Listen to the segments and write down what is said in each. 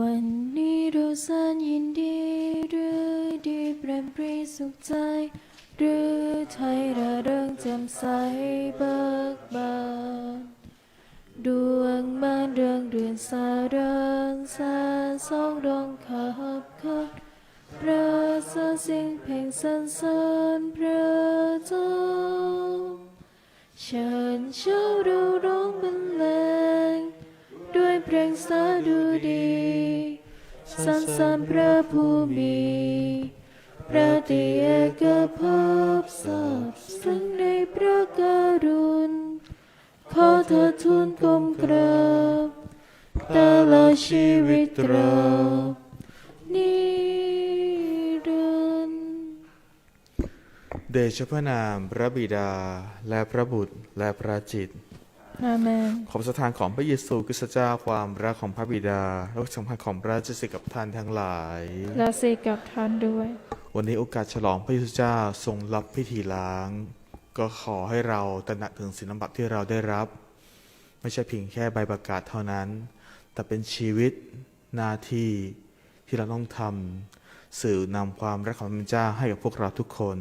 วันนี้เราแสนยินดีหรือดีเปรมปรีสุขใจ หรือไทยระเริงแจ่มใสเบิกบานดวงมานเรืองเรือนสาเริงสนสองดวงขับคันพระสเสียงเพลงสรรสริญพระเจ้าเชิญเช้าเราร้องบรรเลง เพลงสาดุดีสรรเสริญพระผู้มีพระติเอกภาพสับซึ่งในพระกรุณขอเธอทูลกลมกราบตลอดชีวิตเรานิรันดร์เดชพระนามพระบิดาและพระบุตรและพระจิต อาเมน ขอบสถานของพระเยซูคริสต์เจ้าความรักของพระบิดาและสัมพันธ์ของพระเจ้าสิกับท่านทั้งหลาย และเสกกับท่านด้วย วันนี้โอกาสฉลองพระเยซูเจ้าทรงรับพิธีล้าง ก็ขอให้เราตระหนักถึงสินบัตที่เราได้รับ ไม่ใช่เพียงแค่ใบประกาศเท่านั้น แต่เป็นชีวิตหน้าที่ที่เราต้องทำสื่อนำความรักของพระเจ้าให้กับพวกเราทุกคน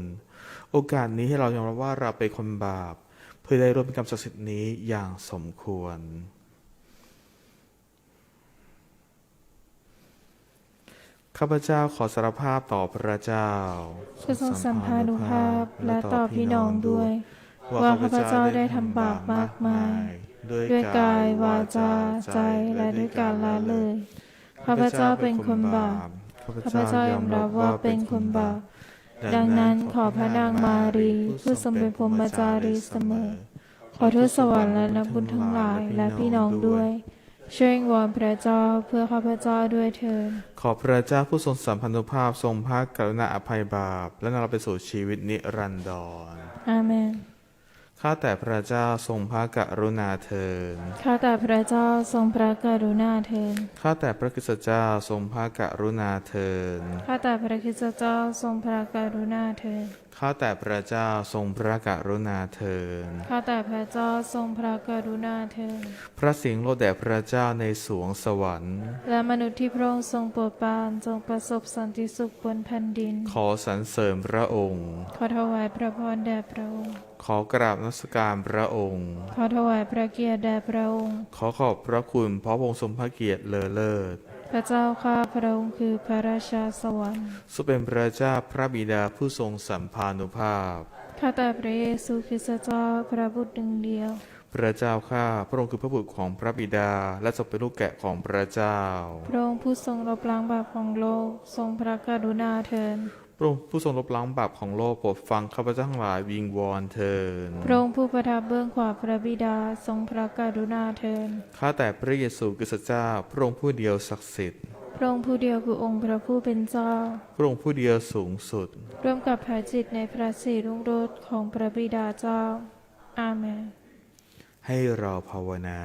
โอกาสนี้ให้เรายอมรับว่าเราเป็นคนบาป เพื่อได้ร่วมกรรมศักดิ์สิทธิ์นี้อย่างสมควร ข้าพเจ้าขอสารภาพต่อพระเจ้าเพื่อทรงสัมภานุภาพและต่อพี่น้องด้วย ว่าข้าพเจ้าได้ทำบาปมากมาย ด้วยกายวาจาใจและด้วยการละเลยข้าพเจ้าเป็นคนบาปข้าพเจ้ายอมรับว่าเป็นคนบาป ดังนั้นขอพระนางมารีผู้ทรงเป็นพรหมจารีเสมอ ขอทูตสวรรค์และนักบุญทั้งหลายและพี่น้องด้วย ช่วยวิงวอนพระเจ้าเพื่อข้าพเจ้าด้วยเถิดขอพระเจ้าผู้ทรงสัมพันธภาพทรงพระกรุณาอภัยบาป และนำเราไปสู่ชีวิตนิรันดรอาเมน ข้าแต่พระเจ้าทรงพระกรุณาเถิดข้าแต่พระเจ้าทรงพระกรุณาเถิดข้าแต่พระคริสตเจ้าทรงพระกรุณาเถิดข้าแต่พระคริสตเจ้าทรงพระกรุณาเถิดข้าแต่พระเจ้าทรงพระกรุณาเถิดข้าแต่พระเจ้าทรงพระกรุณาเถิดพระสิงห์โลดแด่พระเจ้าในสวงสวรรค์ และมนุษย์ที่พระองค์ทรงโปรดปรานจงประสบสันติสุขบนแผ่นดิน ขอสรรเสริญพระองค์ ขอถวายพระพรแด่พระองค์ ขอกราบนมัสการพระองค์ ขอถวายพระเกียรติแด่พระองค์ ขอขอบพระคุณเพราะพระองค์ทรงพระเกียรติเลอเลิศ พระเจ้าข้าพระองค์คือพระราชาสวรรค์ทรงเป็นพระเจ้าพระบิดาผู้ทรงสัมภานุภาพ ข้าแต่พระเยซูคริสต์เจ้าพระบุตรหนึ่งเดียว พระเจ้าข้าพระองค์คือพระบุตรของพระบิดาและทรงเป็นลูกแกะของพระเจ้า พระองค์ผู้ทรงลบล้างบาปของโลกทรงพระกรุณาเถิดพ ระองค์ผู้ทรงลบล้างบาปของโลกโปรดฟังข้าพเจ้าทั้งหลายวิงวอนเถิดพระองค์ผู้ประทับเบื้องขวาพระบิดาทรงพระกรุณาเถิดข้าแต่พระเยซูคริสต์เจ้า พระองค์ผู้เดียวศักดิ์สิทธิ์ พระองค์ผู้เดียวคือองค์พระผู้เป็นเจ้า พระองค์ผู้เดียวสูงสุด ร่วมกับพระจิตในพระสีรุ่งโรจน์ของพระบิดาเจ้า อาเมน ให้เราภาวนา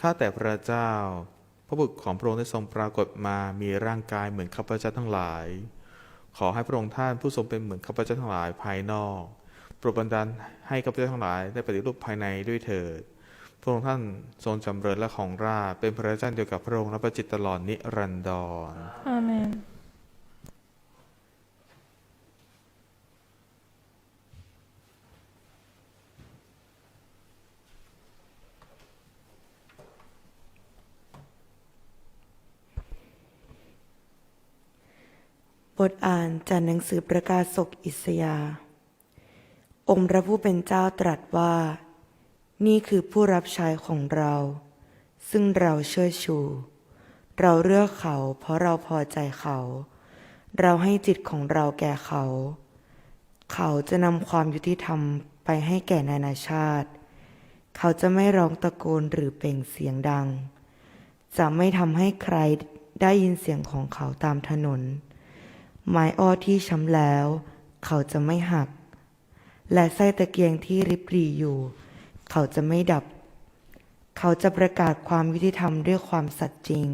ข้าแต่พระเจ้า พระบุตรของพระองค์ได้ทรงปรากฏมามีร่างกายเหมือนข้าพเจ้าทั้งหลาย ขอให้พระองค์ท่านผู้ทรงเป็นเหมือนข้าพเจ้าทั้งหลายภายนอกโปรดบันดาลให้ข้าพเจ้าทั้งหลายได้ปฏิรูปภายในด้วยเถิด พระองค์ท่านทรงจำเริญและของราชเป็นพระเจ้าเดียวกับพระองค์และประจิตตลอดนิรันดรอาเมน บทอ่านจากหนังสือประกาศศกอิสยา องค์พระผู้เป็นเจ้าตรัสว่า นี่คือผู้รับใช้ของเรา ซึ่งเราเชื่อชู เราเลือกเขาเพราะเราพอใจเขา เราให้จิตของเราแก่เขา เขาจะนำความยุติธรรมไปให้แก่นานาชาติ เขาจะไม่ร้องตะโกนหรือเปล่งเสียงดัง จะไม่ทำให้ใครได้ยินเสียงของเขาตามถนน ไม้อ้อที่ช้ำแล้ว เขาจะไม่หัก และไส้ตะเกียงที่ริบหรี่อยู่ เขาจะไม่ดับ เขาจะประกาศความยุติธรรมด้วยความสัตย์จริง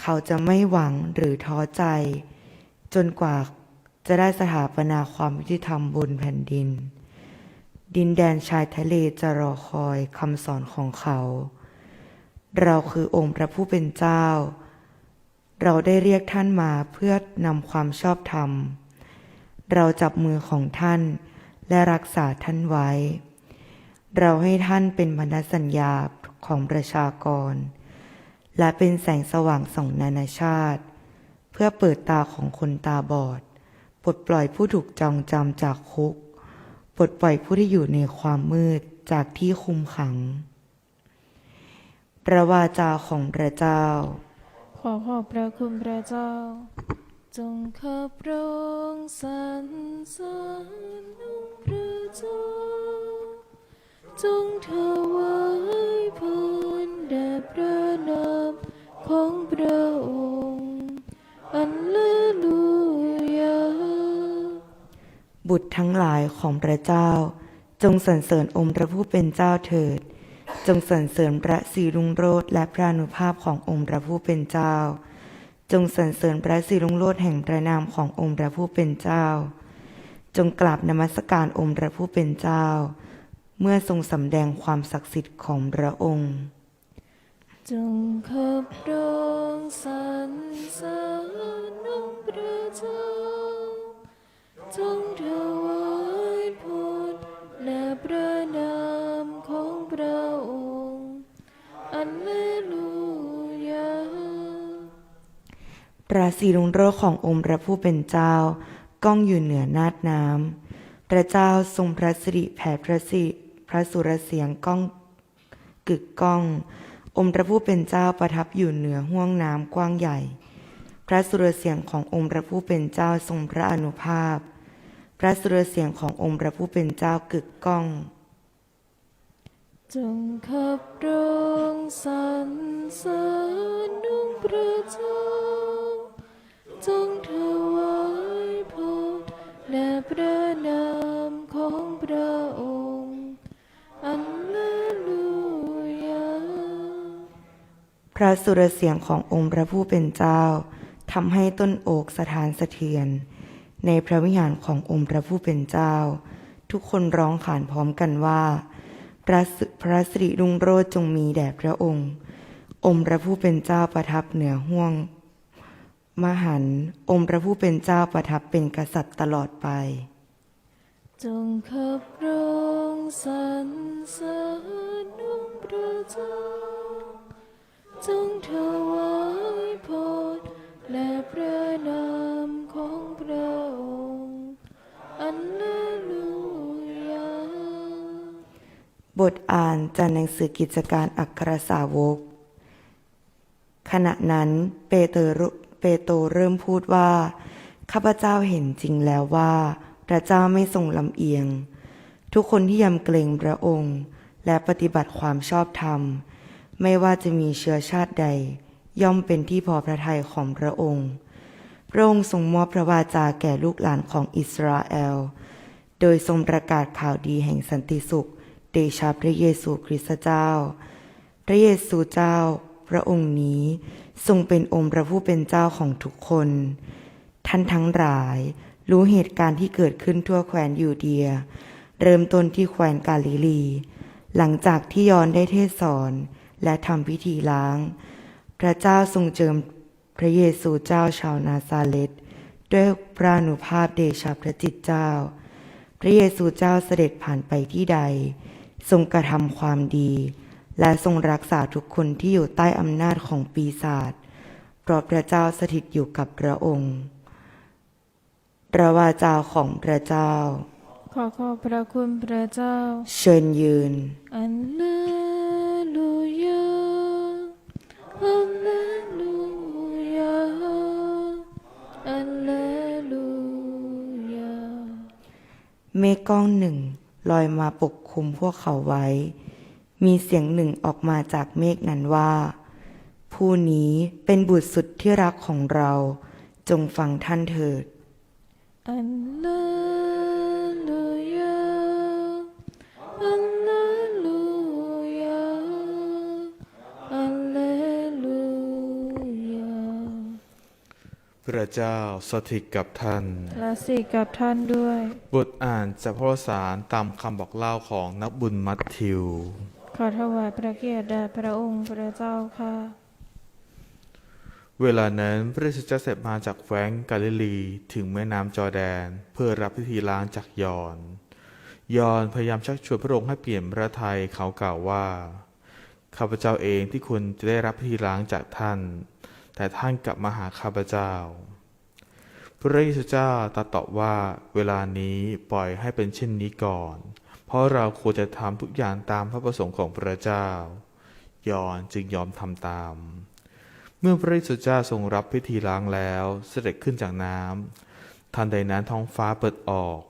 เขาจะไม่หวังหรือท้อใจ จนกว่าจะได้สถาปนาความยุติธรรมบนแผ่นดิน ดินแดนชายทะเลจะรอคอยคำสอนของเขา เราคือองค์พระผู้เป็นเจ้า เราได้เรียกท่านมาเพื่อนำความชอบธรรม เราจับมือของท่านและรักษาท่านไว้ เราให้ท่านเป็นพันธสัญญาของประชากร และเป็นแสงสว่างส่องนานาชาติ เพื่อเปิดตาของคนตาบอด ปลดปล่อยผู้ถูกจองจำจากคุก ปลดปล่อยผู้ที่อยู่ในความมืดจากที่คุมขัง ประวาจาของพระเจ้า ขอขอบพระคุณพระเจ้า จงขับร้องสรรเสริญองค์พระเจ้า จงถวายพรแด่พระนามของพระองค์อัลเลลูยา บุตรทั้งหลายของพระเจ้า จงสรรเสริญองค์พระผู้เป็นเจ้าเถิด จงสรรเสริญพระสีรุ่งโรจน์และพระนุภาพขององค์พระผู้เป็นเจ้า จงสรรเสริญพระสีรุ่งโรจน์แห่งพระนามขององค์พระผู้เป็นเจ้า จงกราบนมัสการองค์พระผู้เป็นเจ้า เมื่อทรงสำแดงความศักดิ์สิทธิ์ของพระองค์ จงขอบรอง ระสีรุ่งโรจน์ขององค์พระผู้เป็นเจ้า ก้องอยู่เหนือนาดน้ำพระเจ้าทรงพระสิริแผ่พระสิพระสุรเสียงก้องกึกก้อง องค์พระผู้เป็นเจ้าประทับอยู่เหนือห้วงน้ำกว้างใหญ่ พระสุรเสียงขององค์พระผู้เป็นเจ้าทรงพระอนุภาพ พระสุรเสียงขององค์พระผู้เป็นเจ้ากึกก้อง จงขับร้องสรรเสริญองค์พระเจ้า จงถวายพรแด่พระนามของพระองค์อัลเลลูยาพระสุรเสียงขององค์พระผู้เป็นเจ้าทำให้ต้นโอกสถานสะเทือน ในพระวิหารขององค์พระผู้เป็นเจ้า ทุกคนร้องขานพร้อมกันว่าพระสิพระสิริรุ่งโรจน์จงมีแด่พระองค์ องค์พระผู้เป็นเจ้าประทับเหนือห้วง มหันต์องค์พระผู้เป็นเจ้าประทับเป็นกษัตริย์ตลอดไป จงขับร้องสรรเสริญองค์พระเจ้า จงถวายพรแด่พระนามของพระองค์อัลเลลูยาบทอ่านจากหนังสือกิจการอัครสาวก ขณะนั้นเปเตอร เปโตรเริ่มพูดว่า ข้าพเจ้าเห็นจริงแล้วว่า พระเจ้าไม่ทรงลำเอียง ทุกคนที่ยำเกรงพระองค์ และปฏิบัติความชอบธรรม ไม่ว่าจะมีเชื้อชาติใด ย่อมเป็นที่พอพระทัยของพระองค์ พระองค์ทรงมอบพระวาจาแก่ลูกหลานของอิสราเอล โดยทรงประกาศข่าวดีแห่งสันติสุข เดชาพระเยซูคริสต์เจ้า พระเยซูเจ้า พระองค์นี้ ทรงเป็นองค์พระผู้เป็นเจ้าของทุกคน ท่านทั้งหลาย รู้เหตุการณ์ที่เกิดขึ้นทั่วแคว้นยูเดีย เริ่มต้นที่แคว้นกาลิลี หลังจากที่ยอนได้เทศสอนและทำพิธีล้าง พระเจ้าทรงเจิมพระเยซูเจ้าชาวนาซาเลตด้วยพระนุภาพเดชาพระจิตเจ้า พระเยซูเจ้าเสด็จผ่านไปที่ใด ทรงกระทำความดี และทรงรักษาทุกคนที่อยู่ใต้อำนาจของปีศาจเพราะพระเจ้าสถิตอยู่กับพระองค์พระวาจาของพระเจ้า ขอขอบพระคุณพระเจ้า เชิญยืนอัลเลลูยาอัลเลลูยาอัลเลลูยาเมฆก้อนหนึ่งลอยมาปกคลุมพวกเขาไว้ มีเสียงหนึ่งออกมาจากเมฆนั้นว่า ผู้นี้เป็นบุตรสุดที่รักของเรา จงฟังท่านเถิดอัลเลลูยาอัลเลลูยาอัลเลลูยาพระเจ้าสถิตกับท่าน และสิกับท่านด้วย บทอ่านจากพระวสารตามคำบอกเล่าของนักบุญมัทธิว ขอถวายพระเกียรติแด่พระองค์พระเจ้าค่ะ เวลานั้นพระเยซูจ้าเสด็จมาจากแคว้นกาลิลีถึงแม่น้ำจอแดน เพื่อรับพิธีล้างจากยอน ยอนพยายามชักชวนพระองค์ให้เปลี่ยนพระทัยเขากล่าวว่า ข้าพเจ้าเองที่คุณจะได้รับพิธีล้างจากท่าน แต่ท่านกลับมาหาข้าพเจ้า พระเยซูเจ้าตรัสตอบว่าเวลานี้ปล่อยให้เป็นเช่นนี้ก่อน เพราะเราควรจะทำทุกอย่างตามพระประสงค์ของพระเจ้า ยอนจึงยอมทำตาม เมื่อพระเยซูเจ้าทรงรับพิธีล้างแล้วเสด็จขึ้นจากน้ำทันใดนั้นท้องฟ้าเปิดออก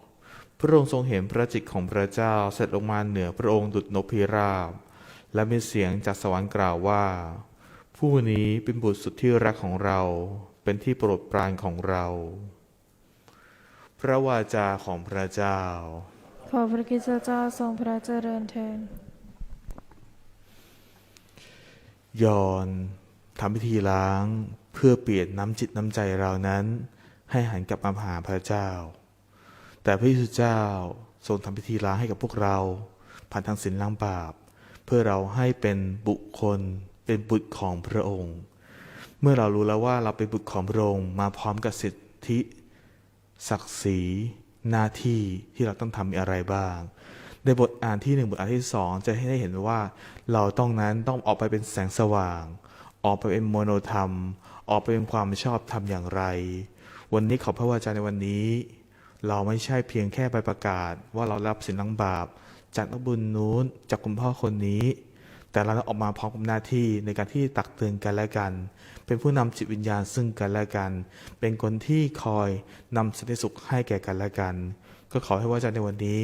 พระองค์ทรงเห็นพระจิตของพระเจ้าเสด็จลงมาเหนือพระองค์ดุจนกพิราบ และมีเสียงจากสวรรค์กล่าวว่า ผู้นี้เป็นบุตรสุดที่รักของเรา เป็นที่โปรดปรานของเรา พระวาจาของพระเจ้า ขอพระคริสตเจ้าทรงพระเจริญเทินยอนทำพิธีล้างเพื่อเปลี่ยนน้ำจิตน้ำใจเรานั้น ให้หันกลับมาหาพระเจ้า แต่พระเยซูเจ้าทรงทำพิธีล้างให้กับพวกเรา ผ่านทางศีลล้างบาป เพื่อเราให้เป็นบุคคล เป็นบุตรของพระองค์ เมื่อเรารู้แล้วว่าเราเป็นบุตรของพระองค์มาพร้อมกับสิทธิ ศักดิ์ศรี หน้าที่ที่เราต้องทำอะไรบ้าง ในบทอ่านที่หนึ่งบทอ่านที่สองจะให้ได้เห็นว่า เราต้องนั้นต้องออกไปเป็นแสงสว่าง ออกไปเป็นโมโนธรรม ออกไปเป็นความชอบธรรมอย่างไร วันนี้ขอพระวจาในวันนี้ เราไม่ใช่เพียงแค่ไปประกาศว่าเรารับสินลังบาป จากนักบุญนู้นจากคุณพ่อคนนี้ แต่เราต้องออกมาพร้อมกับหน้าที่ในการที่ตักเตือนกันและกัน เป็นผู้นำจิตวิญญาณซึ่งกันและกัน เป็นคนที่คอยนำสันติสุขให้แก่กันและกัน ก็ขอให้ว่าจาในวันนี้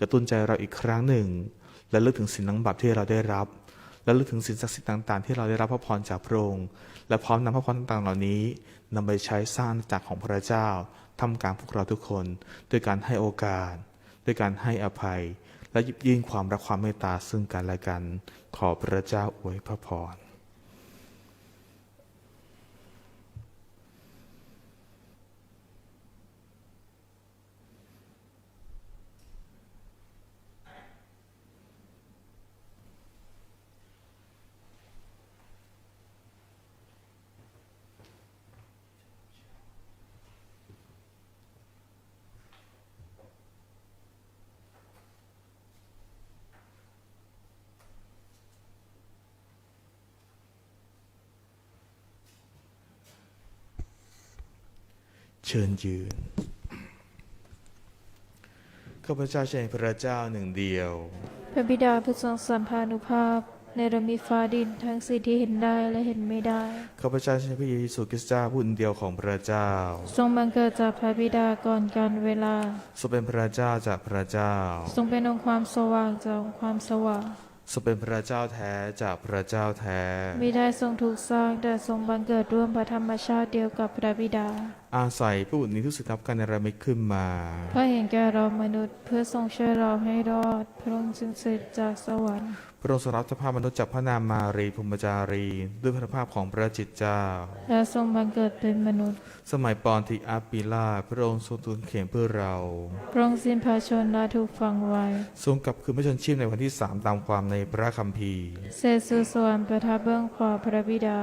กระตุ้นใจเราอีกครั้งหนึ่ง และลึกถึงสินลังบาปที่เราได้รับ และลึกถึงสินศักดิ์สิทธิ์ต่างๆ ที่เราได้รับพระพรจากพระองค์และพร้อมนำพระพรต่างๆ เหล่านี้นำไปใช้สร้างอาณาจักรของพระเจ้าทำกลารพวกเราทุกคน ด้วยการให้โอกาส ด้วยการให้อภัย และหยิบยื่นความรักความเมตตาซึ่งกันและกัน ขอพระเจ้าอวยพระพร เชิญยืน ข้าพเจ้าเชิญพระเจ้าหนึ่งเดียว พระบิดาผู้ทรงสัมภานุภาพในระมีฟ้าดินทั้งสิ่งที่เห็นได้และเห็นไม่ได้ ข้าพเจ้าเชิญพระเยซูคริสต์เจ้าผู้หนึ่งเดียวของพระเจ้า ทรงบังเกิดจากพระบิดาก่อนการเวลา ทรงเป็นพระเจ้าจากพระเจ้า ทรงเป็นองค์ความสว่างจากองค์ความสว่าง ทรงเป็นพระเจ้าแท้จากพระเจ้าแท้ มิได้ทรงถูกสร้างแต่ทรงบังเกิดร่วมพระธรรมชาติเดียวกับพระบิดา อาศัยผู้อุนี้ทุกสิ่งทับกันในระมิตขึ้นมาพระเห็นแก่เรามนุษย์เพื่อทรงช่วยเราให้รอด พระองค์จึงเสด็จจากสวรรค์ พระองค์ทรงรับสภาพมนุษย์จากพระนามมารีภูมิจารี ด้วยพระภาพของพระจิตเจ้าและทรงบังเกิดเป็นมนุษย์ สมัยปอนติอาปิลาตพระองค์ทรงทูลเขียนเพื่อเรา พระองค์สิ้นพระชนม์และถูกฝังไว้ ทรงกลับคืนพระชนชีพในวันที่สามตามความในพระคัมภีร์เสด็จสู่สวรรค์ประทับเบื้องขวาพระบิดา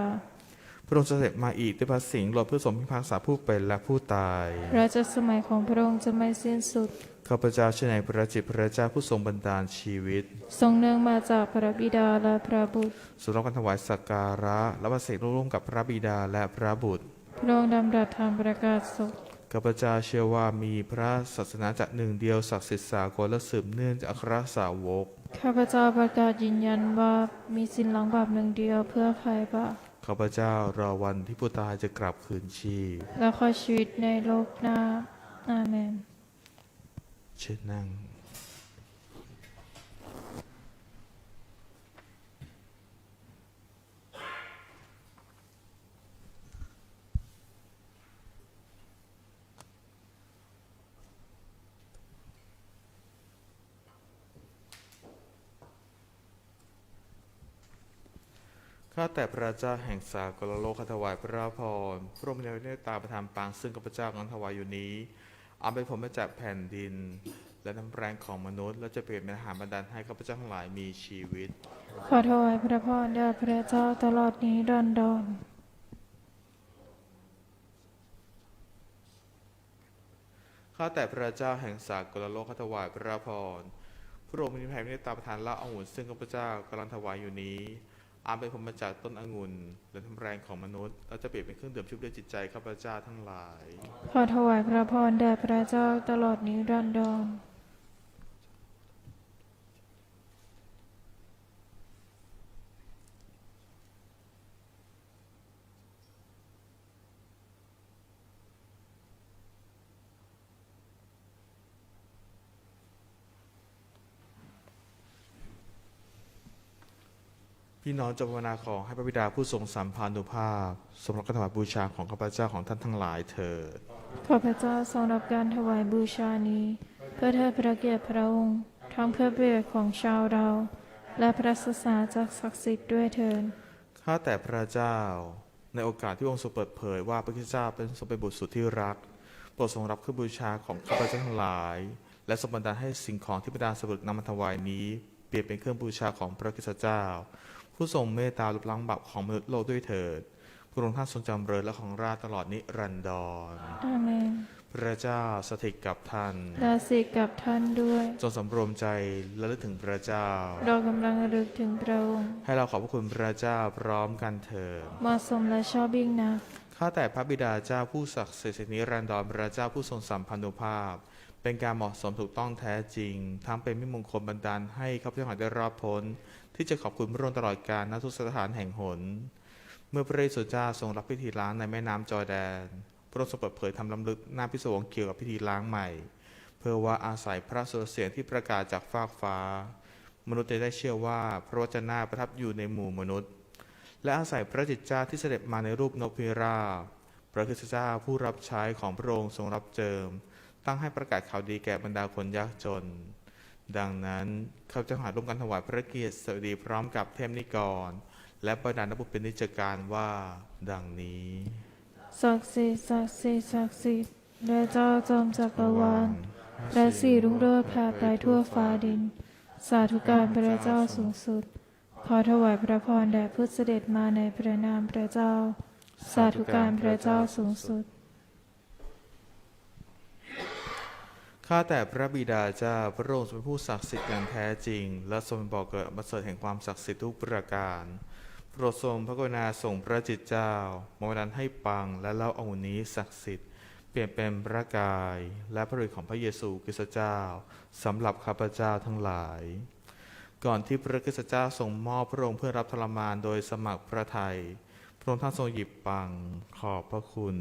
พระองค์จะเสด็จมาอีกด้วยพระสิงห์โลดเพื่อสมพิพากษาผู้เป็นและผู้ตายราชสมัยของพระองค์จะไม่สิ้นสุดข้าพเจ้าเชื่อในพระจิตพระเจ้าผู้ทรงบันดาลชีวิต ทรงเนื่องมาจากพระบิดาและพระบุตรสุรับการถวายสักการะและประเสกร่วมกับพระบิดาและพระบุตร พระองค์ดำรัสทางประกาศศกข้าพเจ้าเชื่อว่ามีพระศาสนาจากหนึ่งเดียวศักดิ์สิทธิ์สากลและสืบเนื่องจากอัครสาวกข้าพเจ้าประกาศยืนยันว่ามีสินหลังบาปหนึ่งเดียวเพื่อใครบาป ข้าพเจ้ารอวันที่ผู้ตายจะกลับคืนชีพ และขอชีวิตในโลกหน้า อาเมน เชิญนั่ง ข้าแต่พระเจ้าแห่งสากลโลกข้าถวายพระพรพระองค์ในเมตตาประทานปางซึ่งข้าพเจ้ากำลังถวายอยู่นี้เอาไปผมมาจากแผ่นดิน และน้ำแรงของมนุษย์ และจะเปลี่ยนเป็นอาหารบันดาลให้ข้าพเจ้าทั้งหลายมีชีวิต ขอถวายพระพรแด่พระเจ้าตลอดนี้ดอนดอนข้าแต่พระเจ้าแห่งสากลโลกข้าถวายพระพรพระองค์มีแผ่เมตตาประทานละองุ่นซึ่งข้าพเจ้ากำลังถวายอยู่นี้ อามเป็นผลมาจากต้นองุ่นและน้ำแรงของมนุษย์เราจะเปลี่ยนเป็นเครื่องดื่มชุบด้วยจิตใจข้าพเจ้าทั้งหลาย ขอถวายพระพรแด่พระเจ้าตลอดนิรันดร พี่น้องจงภาวนาขอให้พระบิดาผู้ทรงสัมพันธุภาพสมรับการถวายบูชาของข้าพเจ้าของท่านทั้งหลายเถิดข้าพเจ้าทรงรับการถวายบูชานี้ เพื่อเทิดพระเกียรติพระองค์ทั้งเพื่อประโยชน์ของชาวเรา และพระศาสนาจากศักดิ์สิทธิ์ด้วยเถิดข้าแต่พระเจ้า ในโอกาสที่องค์ทรงเปิดเผยว่าพระคริสต์เจ้าเป็นทรงเป็นบุตรสุดที่รักโปรดทรงรับเครื่องบูชาของข้าพเจ้าทั้งหลาย และทรงบันดาลให้สิ่งของที่พระดาสบุตรนำมาถวายนี้ เปลี่ยนเป็นเครื่องบูชาของพระคริสต์เจ้า ผู้ทรงเมตตาลบล้างบาปของมนุษย์โลกด้วยเถิดพระองค์ท่านทรงจำเริญและของราชตลอดนิรันดรอาเมนพระเจ้าสถิตกับท่านและสิทธิ์กับท่านด้วย จงสำรวมใจและลึกถึงพระเจ้า เรากำลังระลึกถึงพระองค์ ให้เราขอบพระคุณพระเจ้าพร้อมกันเถิดเหมาะสมและชอบยิ่งนัก ข้าแต่พระบิดาเจ้าผู้ศักดิ์สิทธิ์นิรันดรพระเจ้าผู้ทรงสัมพันธุภาพ เป็นการเหมาะสมถูกต้องแท้จริงทั้งเป็นมิมงคลบันดาลให้ข้าพเจ้าทั้งหลายได้รอดพ้น ที่จะขอบคุณพระองค์ตลอดกาลณทุกสถานแห่งหน เมื่อพระเยซูเจ้าทรงรับพิธีล้างในแม่น้ำจอร์แดน พระองค์ทรงเปิดเผยทำล้ำลึกหน้าพิศวงเกี่ยวกับพิธีล้างใหม่ เพื่อว่าอาศัยพระสุรเสียงที่ประกาศจากฟากฟ้า มนุษย์จะได้เชื่อว่าพระวจนะประทับอยู่ในหมู่มนุษย์ และอาศัยพระจิตเจ้าที่เสด็จมาในรูปนกพิราบพระคริสต์เจ้าผู้รับใช้ของพระองค์ทรงรับเจิม ตั้งให้ประกาศข่าวดีแก่บรรดาคนยากจน ดังนั้นข้าพเจ้าหาร่วมกันถวายพระเกียรติสวัสดีพร้อมกับเทพนิกร และประดานบุตรเป็นนิจการว่า ดังนี้ศักดิ์สิทธิ์ศักดิ์สิทธิ์ศักดิ์สิทธิ์และเจ้าจอมจักรวาลและสีรุ่งโรจน์แผ่ไปทั่วฟ้าดิน สาธุการพระเจ้าสูงสุด ขอถวายพระพรแด่ผู้เสด็จมาในพระนามพระเจ้า สาธุการพระเจ้าสูงสุด ข้าแต่พระบิดาเจ้าพระองค์ทรงเป็นผู้ศักดิ์สิทธิ์อย่างแท้จริง และทรงเป็นบ่อกเกิดอัเสริฐแห่งความศักดิ์สิทธิ์ทุกประการโปรดทรงพระกรุณาส่งพระจิตเจ้ามาบันให้ปังและเล่าองค์นี้ศักดิ์สิทธิ์เปลี่ยนเป็นพระกาย และพระฤทธิ์ของพระเยซูคริสต์เจ้าสำหรับข้าพเจ้าทั้งหลาย ก่อนที่พระคริสต์เจ้าทรงมอบพระองค์เพื่อรับทรมานโดยสมัครพระทัยพระองค์ท่านทรงหยิบปังขอบพระคุณ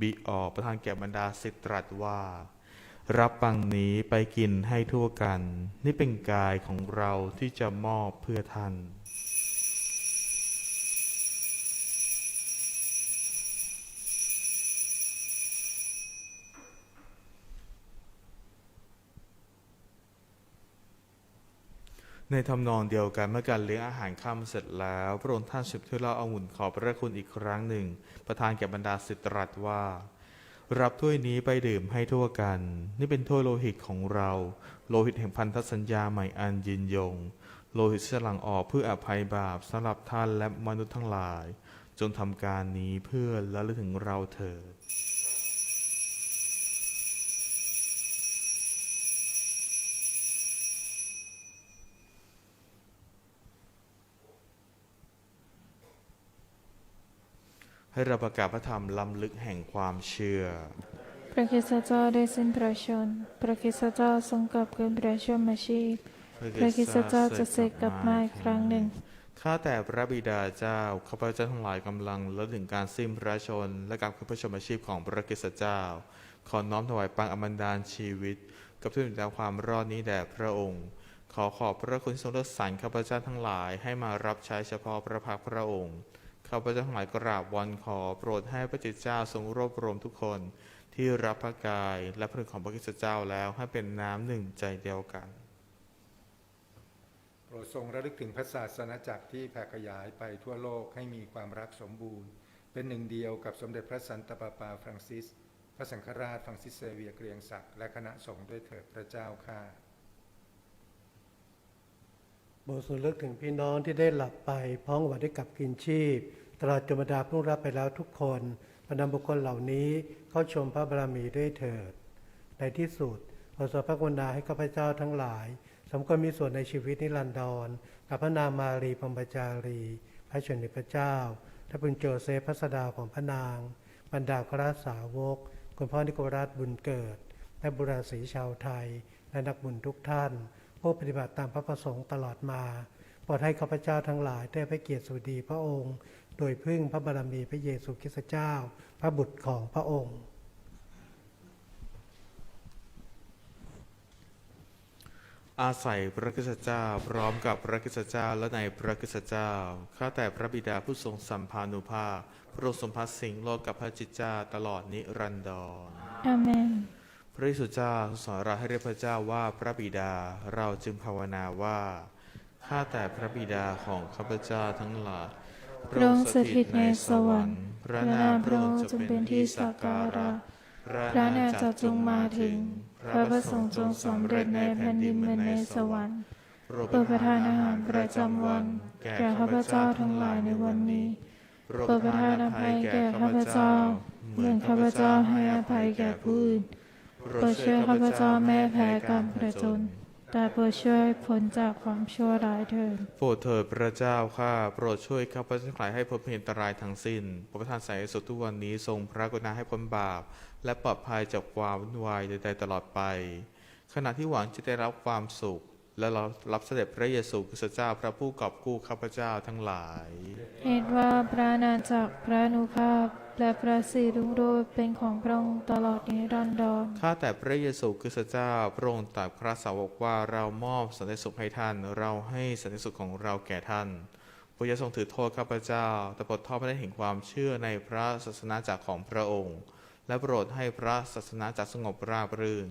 บิออกประทานแก่บรรดาศิษย์ตรัสว่า รับปังนี้ไปกินให้ทั่วกัน นี่เป็นกายของเราที่จะมอบเพื่อท่านในทำนองเดียวกันเมื่อการเลี้ยงอาหารค่ำเสร็จแล้ว พระองค์ท่านสิบถ้วยเล้าองุ่นขอบพระคุณอีกครั้งหนึ่ง ประทานแก่บรรดาศิตรัสว่า รับถ้วยนี้ไปดื่มให้ทั่วกัน นี่เป็นถ้วยโลหิตของเรา โลหิตแห่งพันธสัญญาใหม่อันยินยง โลหิตสลังออกเพื่ออภัยบาปสำหรับท่านและมนุษย์ทั้งหลาย จงทำการนี้เพื่อละลึกถึงเราเถิด ให้เราประกาศพระธรรมล้ำลึกแห่งความเชื่อ พระคริสตเจ้าได้สิ้นพระชนม์พระคริสตเจ้าทรงกลับคืนพระชนมาชีพ พระคริสตเจ้าจะเสกกลับมาอีกครั้งหนึ่ง ข้าแต่พระบิดาเจ้า ข้าพเจ้าทั้งหลายกำลังระลึกถึงการสิ้นพระชน และการคืนพระชนมาชีพของพระคริสตเจ้า ขอน้อมถวายปังอมันดาลชีวิต กับทุนดาวความรอดนี้แด่พระองค์ ขอขอบพระคุณที่ทรงเลือกสรรข้าพเจ้าทั้งหลายให้มารับใช้เฉพาะพระพักตร์พระองค์ ข้าพเจ้าทั้งหลายกราบวอนขอโปรดให้พระจิตเจ้าทรงรวบรวมทุกคนที่รับพระกายและพระของพระคริสตเจ้าแล้วให้เป็นน้ำหนึ่งใจเดียวกัน โปรดทรงระลึกถึงพระศาสนาจักรที่แผ่ขยายไปทั่วโลกให้มีความรักสมบูรณ์ เป็นหนึ่งเดียวกับสมเด็จพระสันตะปาปาฟรังซิส พระสังฆราชฟรังซิสเซเวียเกรียงศักดิ์และคณะสงฆ์ด้วยเถิดพระเจ้าข้า โบสุลึกถึงพี่น้องที่ได้หลับไปพร้อมกับได้กลับกินชีพตลอดจนบดาผู้รับไปแล้วทุกคนบรรดาบุคคลเหล่านี้เข้าชมพระบารมีด้วยเถิด ในที่สุดขอสพระกรุณาให้ข้าพเจ้าทั้งหลาย สมควรมีส่วนในชีวิตนิรันดรกับพระนางมารีพรหมจารี พระชนพระเจ้าถ้าพึงโจเซฟพระสดาของพระนาง บรรดาคราสาวก คุณพ่อนิโครัสบุญเกิด และบุราศีชาวไทย และนักบุญทุกท่าน ผู้ปฏิบัติตามพระประสงค์ตลอดมาโปรดให้ข้าพเจ้าทั้งหลายได้พระเกียรติสุดีพระองค์ โดยพึ่งพระบารมีพระเยซูคริสต์เจ้า พระบุตรของพระองค์ อาศัยพระกษัตริย์เจ้าพร้อมกับพระกษัตริย์เจ้าและในพระกษัตริย์เจ้าข้าแต่พระบิดาผู้ทรงสัมพานุภาพพระองค์ทรงพัสสิงโลกกับพระจิตเจ้าตลอดนิรันดรอาเมน พระเยซูเจ้าสอนเราให้เรียกพระเจ้าว่าพระบิดาเราจึงภาวนาว่าข้าแต่พระบิดาของข้าพเจ้าทั้งหลายพระองค์สถิตในสวรรค์ พระนามพระองค์จงเป็นที่สักการะพระนาจักรจงมาถึง พระประสงค์จงสำเร็จในแผ่นดินเหมือนในสวรรค์โปรดประทานอาหารประจำวัน แก่ข้าพเจ้าทั้งหลายในวันนี้โปรดประทานอภัยแก่ข้าพเจ้า เหมือนข้าพเจ้าให้อภัยแก่ผู้อื่น โปรดช่วยข้าพเจ้าแม่แพ้การประจนแต่โปรดช่วยพ้นจากความชั่วร้ายเถิดโปรดเถิดพระเจ้าข้าโปรดช่วยข้าพเจ้าทั้งหลายให้พ้นภัยอันตรายทั้งสิ้นโปรดประทานสายสุดทุกวันนี้ทรงพระกรุณาให้พ้นบาป และปลอดภัยจากความวุ่นวายใดๆตลอดไป ขณะที่หวังจะได้รับความสุข และเรารับเสด็จพระเยซูคริสต์เจ้าพระผู้กอบกู้ข้าพเจ้าทั้งหลาย เหตุว่าพระนามจากรพระอนุภาพ และพระสีรุ่งโรจน์เป็นของพระองค์ตลอดนิรันดรข้าแต่พระเยซูคริสต์เจ้าพระองค์ตรัสพระสาวกว่าเรามอบสันติสุขให้ท่าน เราให้สันติสุขของเราแก่ท่านพรดอย่าทรงถือโทษข้าพเจ้า แต่โปรดทอดพระได้เห็นความเชื่อในพระศาสนาจักรของพระองค์ และโปรดให้พระศาสนาจักรสงบราบรื่น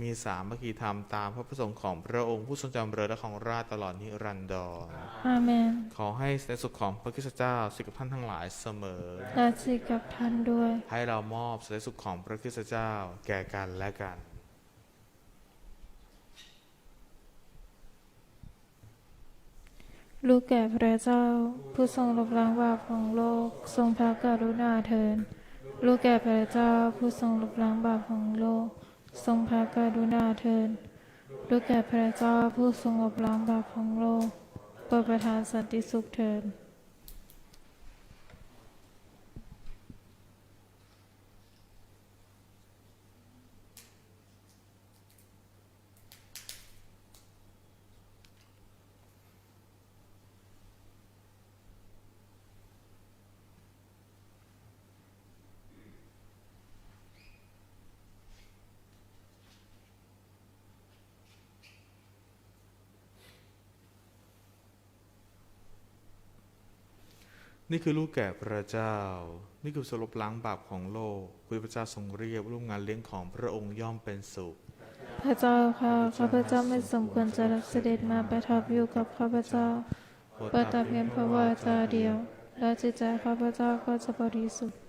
มีสามัคคีธรรมตามพระประสงค์ของพระองค์ผู้ทรงจำเริญและของราชย์ตลอดนิรันดรอาเมน ขอให้สันติสุขของพระคริสตเจ้าสิทธิกับท่านทั้งหลายเสมอ และสิกับท่านด้วย ให้เรามอบสันติสุขของพระคริสตเจ้าแก่กันและกันลูกแก่พระเจ้า ผู้ทรงลบล้างบาปของโลก ทรงพระกรุณาเถิดลูกแก่พระเจ้าผู้ทรงลบล้างบาปของโลก ทรงพระกรุณาเถิดลูกแก่พระเจ้าผู้ทรงอบล้างบาปของโลกโปรดประทานสันติสุขเถิด นี่คือลูกแก่พระเจ้า นี่คือสรุปล้างบาปของโลกคุยพระเจ้าทรงเรียกร่วมงานเลี้ยงของพระองค์ย่อมเป็นสุข พระเจ้าค่ะข้าพเจ้าไม่สมควรจะรับเสด็จมาประทับอยู่กับข้าพเจ้าเปิดแต่เพียงพระวาจาเดียว และจิตใจข้าพเจ้าก็จะบริสุทธิ์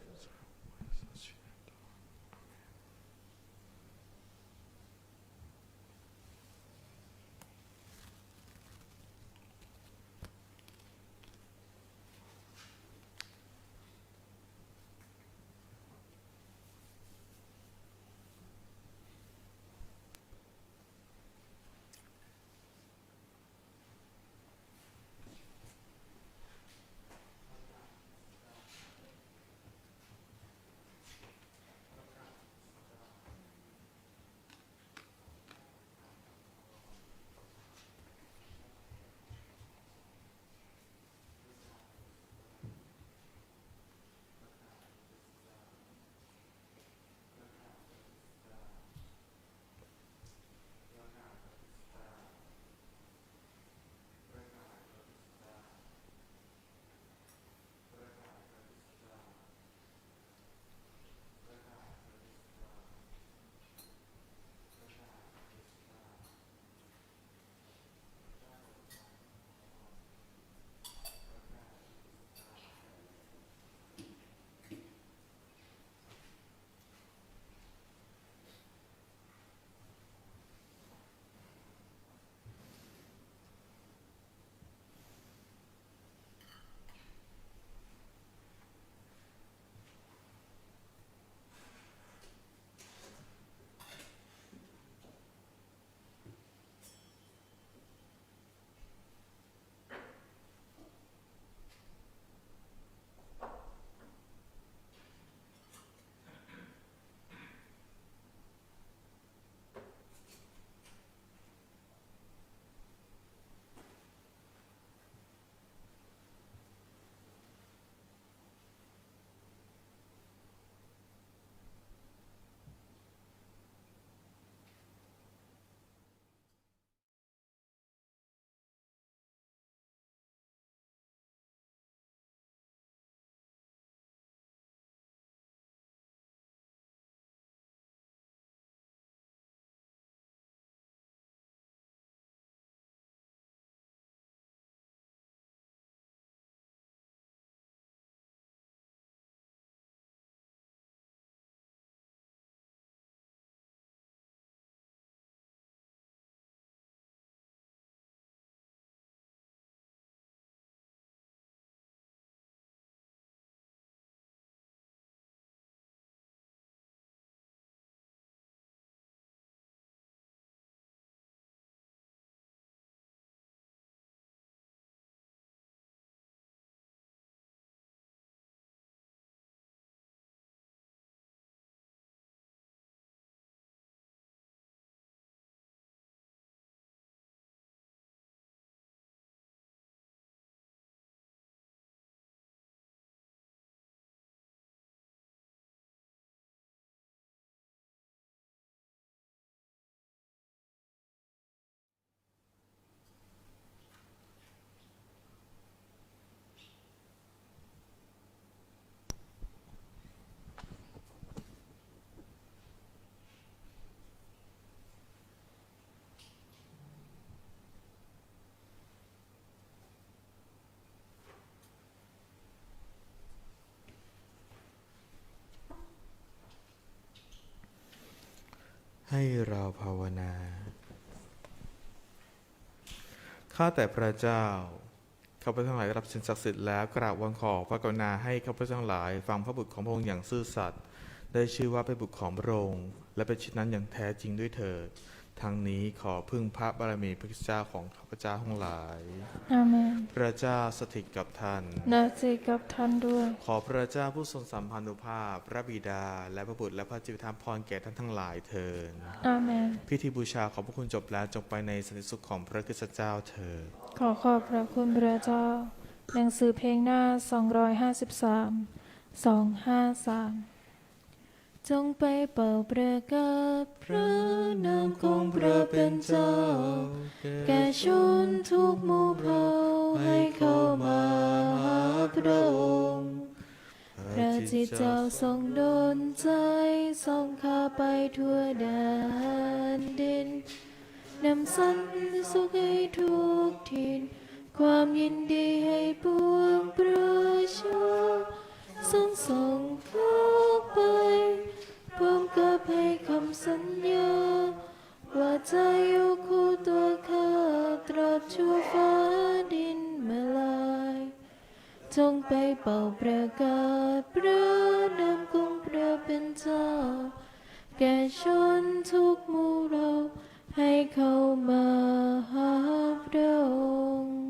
ให้เราภาวนา ข้าแต่พระเจ้า ข้าพเจ้าทั้งหลายรับสินศักดิ์สิทธิ์แล้วกราบวังขอพระกรุณาให้ข้าพเจ้าทั้งหลาย ฟังพระบุตรของพระองค์อย่างซื่อสัตย์ได้ชื่อว่าเป็นบุตรของพระองค์และเป็นชิ้นนั้นอย่างแท้จริงด้วยเถิด ทางนี้ขอพึ่งพระบารมีพระคริสต์เจ้าของข้าพเจ้าทั้งหลาย อาเมน พระเจ้าสถิตกับท่านนาจิกับท่านด้วย ขอพระเจ้าผู้ทรงสัมพันธุภาพ พระบิดา และพระบุตรและพระจิตธรรมพรแก่ท่านทั้งหลายเถิดอาเมน พิธีบูชาของพระคุณจบแล้วจงไปในสันติสุขของพระคริสตเจ้าเถิด ขอขอบพระคุณพระเจ้า หนังสือเพลงหน้า 253 253 จงไปเป่าประกาศพระนามของพ ระเป็นเจ้า แก่ชนทุกหมู่เผ่าให้เข้ามาหาพระองค์ พระจิตเจ้าทรงดลใจทรงข้าไปทั่วแดนดินนำสันสุขให้ทุกทิน ความยินดีให้ปวงประชาทรงส่งเข้าไปพร้อมกับให้คำสัญญา ว่าจะอยู่คู่ตัวข้าตราบชั่วฟ้าดินเมลาย จงไปเป่าประกาศพระนามของพระเป็นเจ้า แก่ชนทุกหมู่เราให้เข้ามาหาพระองค์